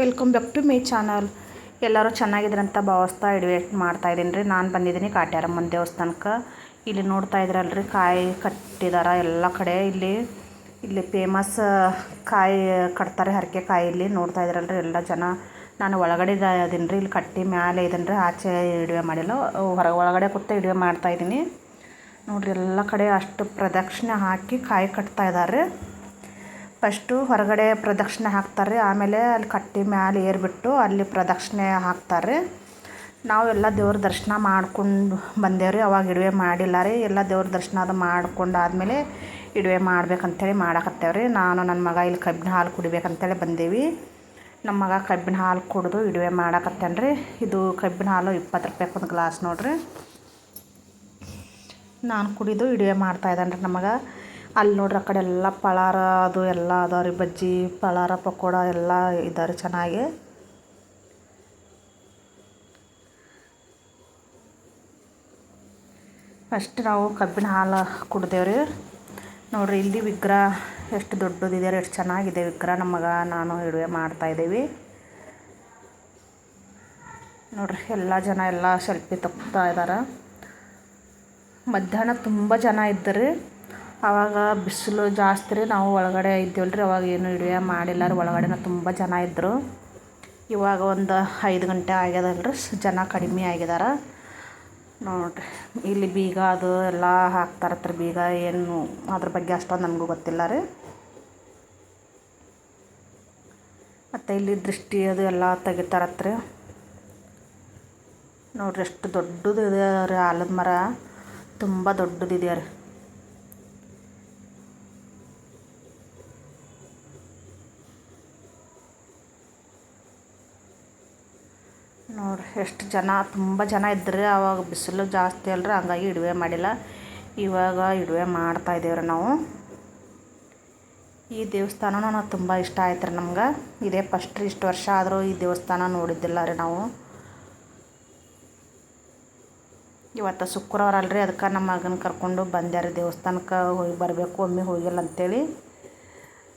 Welcome back to my channel. ಎಲ್ಲರೂ ಚೆನ್ನಾಗಿದ್ರಂತ ಭಾವಿಸ್ತಾ ಮಾಡ್ತಾ ಮಾಡ್ತಾಯಿದ್ದೀನಿ ರೀ. ನಾನು ಬಂದಿದ್ದೀನಿ ಕಾಟ್ಯಾರಮ್ಮನ ದೇವಸ್ಥಾನಕ್ಕೆ. ಇಲ್ಲಿ ನೋಡ್ತಾ ಇದ್ರಲ್ರಿ, ಕಾಯಿ ಕಟ್ಟಿದಾರ ಎಲ್ಲ ಕಡೆ. ಇಲ್ಲಿ ಇಲ್ಲಿ ಫೇಮಸ್ ಕಾಯಿ ಕಟ್ತಾರೆ ಹರಕೆ ಕಾಯಿ ಇಲ್ಲಿ. ನೋಡ್ತಾ ಇದ್ರಲ್ರಿ ಎಲ್ಲ ಜನ. ನಾನು ಒಳಗಡೆ ಇದೀನಿ ರೀ. ಇಲ್ಲಿ ಕಟ್ಟಿ ಮ್ಯಾಲೆ ಇದೀನಿ ರೀ. ಆಚೆ ಇಡುವೆ ಮಾಡಿಲ್ಲ. ಹೊರ ಒಳಗಡೆ ಕೂತ ಇಡುವೆ ಮಾಡ್ತಾಯಿದ್ದೀನಿ ನೋಡಿರಿ ಎಲ್ಲ ಕಡೆ ಅಷ್ಟು ಪ್ರದಕ್ಷಿಣೆ ಹಾಕಿ ಕಾಯಿ ಕಟ್ತಾ ಇದ್ದಾರೆ ಫಸ್ಟು ಹೊರಗಡೆ ಪ್ರದಕ್ಷಿಣೆ ಹಾಕ್ತಾರೆ. ರೀ ಆಮೇಲೆ ಅಲ್ಲಿ ಕಟ್ಟಿ ಮ್ಯಾಲೆ ಏರಿಬಿಟ್ಟು ಅಲ್ಲಿ ಪ್ರದಕ್ಷಿಣೆ ಹಾಕ್ತಾರೆ. ರೀ ನಾವೆಲ್ಲ ದೇವ್ರ ದರ್ಶನ ಮಾಡ್ಕೊಂಡು ಬಂದೇವ್ರಿ. ಅವಾಗ ಇಡುವೆ ಮಾಡಿಲ್ಲ ರೀ. ಎಲ್ಲ ದೇವ್ರ ದರ್ಶನ ಅದು ಮಾಡ್ಕೊಂಡು ಆದಮೇಲೆ ಇಡುವೆ ಮಾಡ್ಬೇಕಂತೇಳಿ ಮಾಡಕತ್ತೇವ್ರಿ. ನಾನು ನನ್ನ ಮಗ ಇಲ್ಲಿ ಕಬ್ಬಿನ ಹಾಲು ಕುಡಿಬೇಕಂತೇಳಿ ಬಂದೇವಿ. ನಮ್ಮ ಮಗ ಕಬ್ಬಿನ ಹಾಲು ಕುಡಿದು ಇಡುವೆ ಮಾಡಕತ್ತೇನೆ ರೀ ಇದು ಕಬ್ಬಿನ ಹಾಲು ಇಪ್ಪತ್ತು ರೂಪಾಯಿ ಒಂದು ಗ್ಲಾಸ್ ನೋಡಿರಿ. ನಾನು ಕುಡಿದು ಇಡುವೆ ಮಾಡ್ತಾಯಿದ್ದಾನೆ ರೀ ನಮಗೆ ಅಲ್ಲಿ ನೋಡ್ರಿ ಆ ಕಡೆ ಎಲ್ಲ ಪಳಾರ ಅದು ಎಲ್ಲ ಅದಾವ ರೀ. ಬಜ್ಜಿ, ಪಳಾರ, ಪಕೋಡ ಎಲ್ಲ ಇದಾವೆ ಚೆನ್ನಾಗಿ. ಫಸ್ಟ್ ನಾವು ಕಬ್ಬಿನ ಹಾಲು ಕುಡ್ದೇವ್ರಿ ನೋಡ್ರಿ ಇಲ್ಲಿ ವಿಗ್ರಹ ಎಷ್ಟು ದೊಡ್ಡದಿದೆ ರೀ, ಎಷ್ಟು ಚೆನ್ನಾಗಿದೆ ವಿಗ್ರಹ ನಮಗೆ ನಾನು ನಾನು ಮಾಡ್ತಾ ಮಾಡ್ತಾಯಿದ್ದೀವಿ ನೋಡ್ರಿ ಎಲ್ಲ ಜನ ಎಲ್ಲ ಸೆಲ್ಫಿ ತಗ್ತಾ ಇದ್ದಾರೆ ಮಧ್ಯಾಹ್ನ ತುಂಬ ಜನ ಇದ್ದರು ಆವಾಗ ಬಿಸಿಲು ಜಾಸ್ತಿ ರೀ, ನಾವು ಒಳಗಡೆ ಇದ್ದೇವಲ್ಲ ರೀ ಅವಾಗ ಏನು ಇಡುವೆ ಮಾಡಿಲ್ಲ ಒಳಗಡೆನ ತುಂಬ ಜನ ಇದ್ದರು ಇವಾಗ ಒಂದು ಐದು ಗಂಟೆ ಆಗ್ಯದಲ್ಲ ರೀ ಜನ ಕಡಿಮೆ ಆಗಿದಾರೆ. ನೋಡಿರಿ, ಇಲ್ಲಿ ಬೀಗ ಅದು ಎಲ್ಲ ಹಾಕ್ತಾರತ್ರ ಬೀಗ, ಏನು ಅದ್ರ ಬಗ್ಗೆ ಅಷ್ಟೊಂದು ನನಗೂ ಗೊತ್ತಿಲ್ಲ ರೀ. ಮತ್ತು ಇಲ್ಲಿ ದೃಷ್ಟಿ ಅದು ಎಲ್ಲ ತೆಗಿತಾರತ್ರ. ನೋಡ್ರಿ, ಎಷ್ಟು ದೊಡ್ಡದು ಇದೆ ರೀ, ಆಲದ ಮರ. ತುಂಬ ದೊಡ್ಡದಿದೆಯಾ ರೀ. ನೋಡ್ರಿ, ಎಷ್ಟು ಜನ, ತುಂಬ ಜನ ಇದ್ದರೆ ಆವಾಗ ಬಿಸಿಲು ಜಾಸ್ತಿ ಅಲ್ರಿ, ಹಂಗಾಗಿ ಇಡುವೆ ಮಾಡಿಲ್ಲ. ಇವಾಗ ಇಡುವೆ ಮಾಡ್ತಾ ಇದ್ದೇವ್ರಿ ನಾವು. ಈ ದೇವಸ್ಥಾನ ನಾವು ತುಂಬ ಇಷ್ಟ ಆಯ್ತು ರೀ ನಮ್ಗೆ. ಇದೇ ಫಸ್ಟ್ ಇಷ್ಟು ವರ್ಷ ಆದರೂ ಈ ದೇವಸ್ಥಾನ ನೋಡಿದ್ದಿಲ್ಲ ರೀ ನಾವು. ಇವತ್ತು ಶುಕ್ರವಾರ ಅಲ್ರಿ, ಅದಕ್ಕೆ ನಮ್ಮ ಮಗನ ಕರ್ಕೊಂಡು ಬಂದೆ ದೇವಸ್ಥಾನಕ್ಕೆ, ಹೋಗಿ ಬರಬೇಕು, ಒಮ್ಮೆ ಹೋಗಿಲ್ಲ ಅಂತೇಳಿ.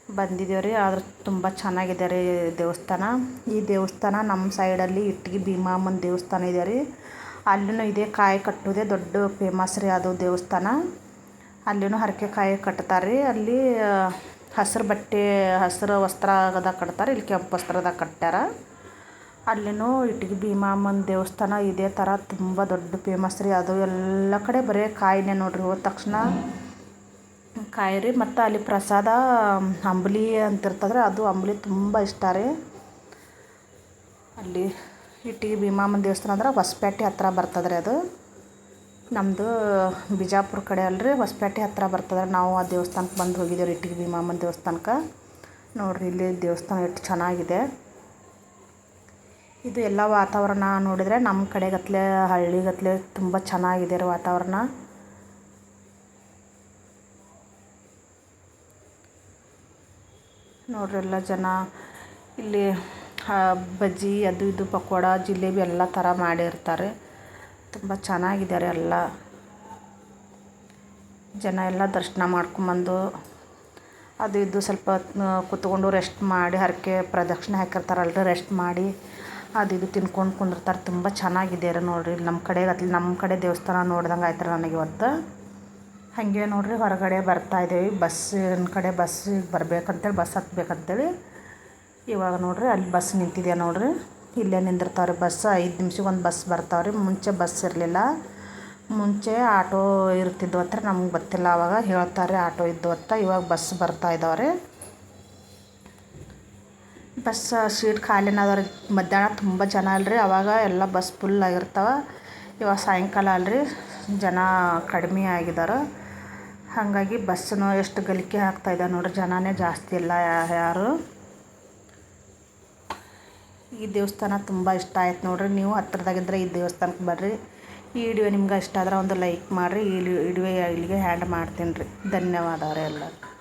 ಬಂದಿದ್ದೇವೆ ರೀ ಆದ್ರೆ ತುಂಬ ಚೆನ್ನಾಗಿದೆ ರೀ ದೇವಸ್ಥಾನ. ಈ ದೇವಸ್ಥಾನ ನಮ್ಮ ಸೈಡಲ್ಲಿ ಇಟ್ಗಿ ಭೀಮಮ್ಮನ ದೇವಸ್ಥಾನ ಇದೆ ರೀ ಅಲ್ಲಿನೂ ಇದೇ ಕಾಯಿ ಕಟ್ಟೋದೇ ದೊಡ್ಡ ಫೇಮಸ್ ರೀ ಅದು ದೇವಸ್ಥಾನ. ಅಲ್ಲಿನೂ ಹರಕೆ ಕಾಯಿ ಕಟ್ತಾರೆ ರೀ ಅಲ್ಲಿ ಹಸಿರು ಬಟ್ಟೆ, ಹಸಿರು ವಸ್ತ್ರದ ಕಟ್ತಾರೆ, ಇಲ್ಲಿ ಕೆಂಪು ವಸ್ತ್ರದಾಗ ಕಟ್ಟಾರ ಅಲ್ಲಿನೂ ಇಟ್ಗಿ ಭೀಮಮ್ಮನ ದೇವಸ್ಥಾನ ಇದೇ ಥರ ತುಂಬ ದೊಡ್ಡ ಫೇಮಸ್ ರೀ ಅದು. ಎಲ್ಲ ಕಡೆ ಬರೀ ಕಾಯಿನೇ ನೋಡಿರಿ ಹೋದ ತಕ್ಷಣ. ಕಾಯಿ ರೀ ಮತ್ತು ಅಲ್ಲಿ ಪ್ರಸಾದ ಅಂಬಲಿ ಅಂತ ಇರ್ತದ್ರೆ ಅದು ಅಂಬಲಿ ತುಂಬ ಇಷ್ಟ ರೀ. ಅಲ್ಲಿ ಇಟ್ಟಿಗೆ ಭೀಮಾಮನ ದೇವಸ್ಥಾನ ಅಂದ್ರೆ ಹೊಸಪೇಟೆ ಹತ್ತಿರ ಬರ್ತದ್ರಿ ಅದು. ನಮ್ಮದು ಬಿಜಾಪುರ ಕಡೆ ಅಲ್ರಿ, ಹೊಸಪೇಟೆ ಹತ್ತಿರ ಬರ್ತದೆ ನಾವು ಆ ದೇವಸ್ಥಾನಕ್ಕೆ ಬಂದು ಹೋಗಿದ್ದೇವೆ ರೀ ಇಟ್ಟಿಗೆ ಭೀಮಾಮನ ದೇವಸ್ಥಾನಕ್ಕೆ. ನೋಡಿರಿ, ಇಲ್ಲಿ ದೇವಸ್ಥಾನ ಎಷ್ಟು ಚೆನ್ನಾಗಿದೆ. ಇದು ಎಲ್ಲ ವಾತಾವರಣ ನೋಡಿದರೆ ನಮ್ಮ ಕಡೆಗತ್ಲೆ, ಹಳ್ಳಿಗತ್ಲೆ ತುಂಬ ಚೆನ್ನಾಗಿದೆ ರೀ ವಾತಾವರಣ. ನೋಡ್ರಿ ಎಲ್ಲ ಜನ ಇಲ್ಲಿ ಬಜ್ಜಿ ಅದು ಇದು ಪಕೋಡ, ಜಿಲೇಬಿ ಎಲ್ಲ ಥರ ಮಾಡಿರ್ತಾರೆ. ತುಂಬ ಚೆನ್ನಾಗಿದ್ದಾರೆ ಎಲ್ಲ. ಜನ ಎಲ್ಲ ದರ್ಶನ ಮಾಡ್ಕೊಂಬಂದು ಅದು ಇದು ಸ್ವಲ್ಪ ಕೂತ್ಕೊಂಡು ರೆಸ್ಟ್ ಮಾಡಿ, ಹರಕೆ ಪ್ರದಕ್ಷಿಣೆ ಹಾಕಿರ್ತಾರಲ್ರಿ ರೆಸ್ಟ್ ಮಾಡಿ ಅದು ಇದು ತಿನ್ಕೊಂಡು ಕುಂದಿರ್ತಾರೆ. ತುಂಬ ಚೆನ್ನಾಗಿದೆ ರೀ ನೋಡಿರಿ ನಮ್ಮ ಕಡೆ ಅತ್ಲಿ ನಮ್ಮ ಕಡೆ ದೇವಸ್ಥಾನ ನೋಡ್ದಂಗೆ ಆಯ್ತಾರೆ ನನಗೆ ಇವತ್ತು. ಹಾಗೆ ನೋಡಿರಿ ಹೊರಗಡೆ ಬರ್ತಾ ಇದ್ದೀವಿ ಬಸ್ಸಿನ ಕಡೆ ಬಸ್ಸಿಗೆ ಬರ್ಬೇಕಂತೇಳಿ, ಬಸ್ ಹತ್ಬೇಕಂತೇಳಿ. ಇವಾಗ ನೋಡಿರಿ ಅಲ್ಲಿ ಬಸ್ ನಿಂತಿದೆ ನೋಡಿರಿ. ಇಲ್ಲೇ ನಿಂದಿರ್ತಾವ್ರಿ ಬಸ್. ಐದು ನಿಮಿಷಕ್ಕೆ ಒಂದು ಬಸ್ ಬರ್ತಾವ್ರಿ. ಮುಂಚೆ ಬಸ್ ಇರಲಿಲ್ಲ. ಮುಂಚೆ ಆಟೋ ಇರ್ತಿದ್ವು ಹತ್ರ ನಮ್ಗೆ ಗೊತ್ತಿಲ್ಲ. ಅವಾಗ ಹೇಳ್ತಾರೆ ಆಟೋ ಇದ್ದು ಅಂತ. ಇವಾಗ ಬಸ್ ಬರ್ತಾ ಇದ್ದಾವ್ರಿ ಬಸ್ ಸೀಟ್ ಖಾಲಿನ ಅದಾವ್ರಿ. ಮಧ್ಯಾಹ್ನ ತುಂಬ ಜನ ಅಲ್ರಿ ಅವಾಗ ಎಲ್ಲ ಬಸ್ ಫುಲ್ ಆಗಿರ್ತಾವೆ. ಇವಾಗ ಸಾಯಂಕಾಲ ಅಲ್ರಿ. ಜನ ಕಡಿಮೆ ಆಗಿದ್ದಾರೆ ಹಾಗಾಗಿ ಬಸ್ಸನ್ನು ಎಷ್ಟು ಗಲಿಕೆ ಆಗ್ತಾಯಿದೆ ನೋಡ್ರಿ, ಜನನೇ ಜಾಸ್ತಿ ಇಲ್ಲ ಯಾರು. ಈ ದೇವಸ್ಥಾನ ತುಂಬ ಇಷ್ಟ ಆಯ್ತು ನೋಡ್ರಿ, ನೀವು ಹತ್ರದಾಗಿದ್ದರೆ ಈ ದೇವಸ್ಥಾನಕ್ಕೆ ಬರ್ರಿ. ಈ ವಿಡಿಯೋ ನಿಮ್ಗೆ ಇಷ್ಟ ಆದ್ರೆ ಒಂದು ಲೈಕ್ ಮಾಡಿರಿ, ಈ ವಿಡಿಯೋ ಇಲ್ಲಿಗೆ ಹ್ಯಾಂಡ್ ಮಾಡ್ತೀನಿ ರೀ. ಧನ್ಯವಾದ ರೀ ಎಲ್ಲರಿಗೂ.